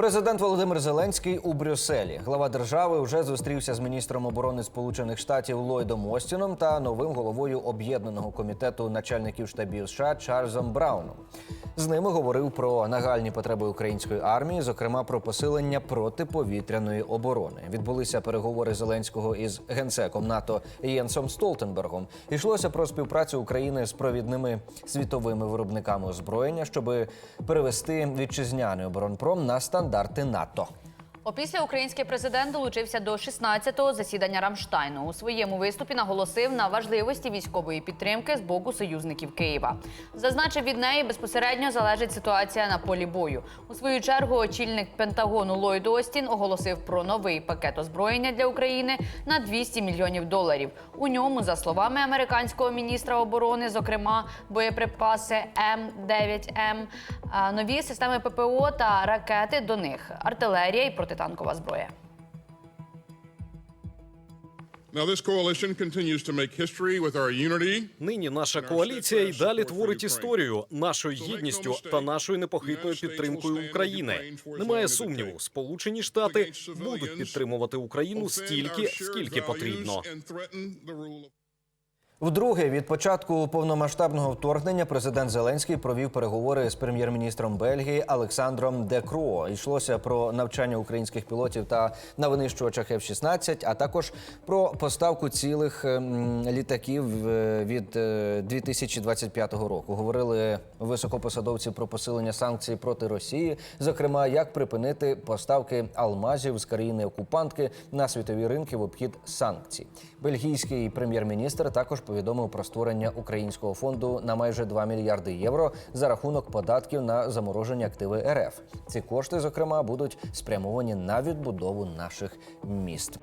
Президент Володимир Зеленський у Брюсселі. Глава держави вже зустрівся з міністром оборони Сполучених Штатів Ллойдом Остіном та новим головою об'єднаного комітету начальників штабів США Чарльзом Брауном. З ними говорив про нагальні потреби української армії, зокрема про посилення протиповітряної оборони. Відбулися переговори Зеленського із генсеком НАТО Єнсом Столтенбергом. Йшлося про співпрацю України з провідними світовими виробниками озброєння, щоб перевести вітчизняний оборонпром на стандарти НАТО. Опісля український президент долучився до 16-го засідання Рамштайну. У своєму виступі наголосив на важливості військової підтримки з боку союзників Києва. Зазначив, від неї безпосередньо залежить ситуація на полі бою. У свою чергу очільник Пентагону Ллойд Остін оголосив про новий пакет озброєння для України на 200 мільйонів доларів. У ньому, за словами американського міністра оборони, зокрема боєприпаси М9М, нові системи ППО та ракети до них, артилерія і протитанкова зброя. Now, this coalition continues to make history with our unity. Нині наша коаліція й далі творить історію нашою гідністю та нашою непохитною підтримкою України. Немає сумніву, Сполучені Штати будуть підтримувати Україну стільки, скільки потрібно. Вдруге, від початку повномасштабного вторгнення президент Зеленський провів переговори з прем'єр-міністром Бельгії Олександром Де Кроо. Йшлося про навчання українських пілотів та на винищувачах F-16, а також про поставку цілих ем, літаків е, від е, 2025 року. Говорили високопосадовці про посилення санкцій проти Росії, зокрема, як припинити поставки алмазів з країни окупантки на світові ринки в обхід санкцій. Бельгійський прем'єр-міністр також повідомив про створення українського фонду на майже 2 мільярди євро за рахунок податків на заморожені активи РФ. Ці кошти, зокрема, будуть спрямовані на відбудову наших міст.